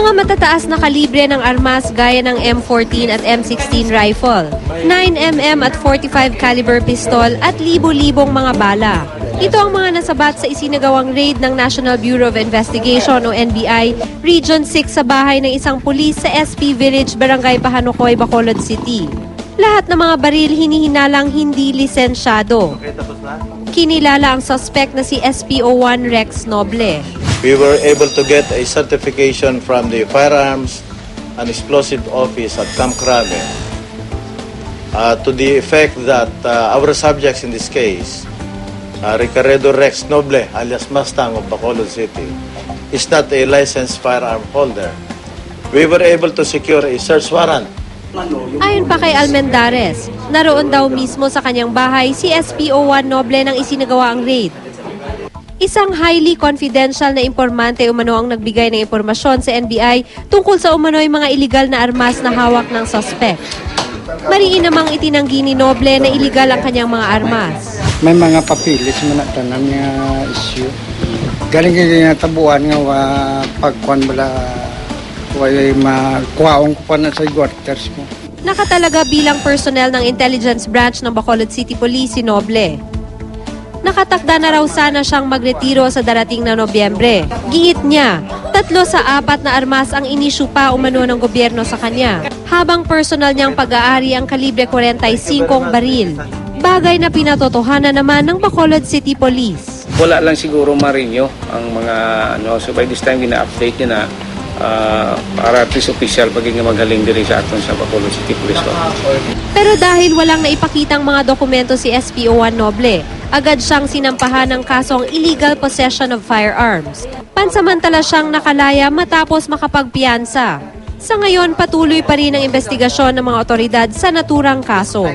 Mga matataas na kalibre ng armas gaya ng M14 at M16 rifle, 9mm at 45 caliber pistol at libo-libong mga bala. Ito ang mga nasabat sa isinagawang raid ng National Bureau of Investigation o NBI Region 6 sa bahay ng isang pulis sa SP Village, Barangay Pahanukoy, Bacolod City. Lahat ng mga baril hinihinalang hindi lisensyado. Kinilala ang suspect na si SPO1 Rex Noble. We were able to get a certification from the Firearms and Explosive Office at Camp Crame uh, to the effect that uh, our subjects in this case, uh, Ricardo Rex Noble alias Mustang of Bacolod City, is not a licensed firearm holder. We were able to secure a search warrant Ayon pa kay Almendares, naroon daw mismo sa kanyang bahay si SPO1 Noble nang isinagawa ang raid. Isang highly confidential na impormante umano ang nagbigay ng impormasyon sa NBI tungkol sa umano'y mga iligal na armas na hawak ng suspect. Mariin namang itinanggi ni Noble na iligal ang kanyang mga armas. may mga papilis mo na tanan nga issue. Galing kaya nga tabuan nga wa pagkuan bala way makuhaon ko pa na sa quarters ko. Nakatalaga bilang personnel ng Intelligence Branch ng Bacolod City Police si Noble. Nakatakda na raw sana siyang magretiro sa darating na Nobyembre. Giit niya, tatlo sa apat na armas ang inisyu pa umano ng gobyerno sa kanya, habang personal niyang pag-aari ang kalibre 45 baril. Bagay na pinatotohanan naman ng Bacolod City Police. wala lang siguro marinyo ang mga ano so by this time gina-update niya na ah, para at least official pagiging magaling diri sa aton sa Bacolod City Police. Pero dahil walang naipakitang mga dokumento si SPO1 Noble, agad siyang sinampahan ng kasong illegal possession of firearms. Pansamantala siyang nakalaya matapos makapagpiyansa. Sa ngayon, patuloy pa rin ang investigasyon ng mga otoridad sa naturang kaso.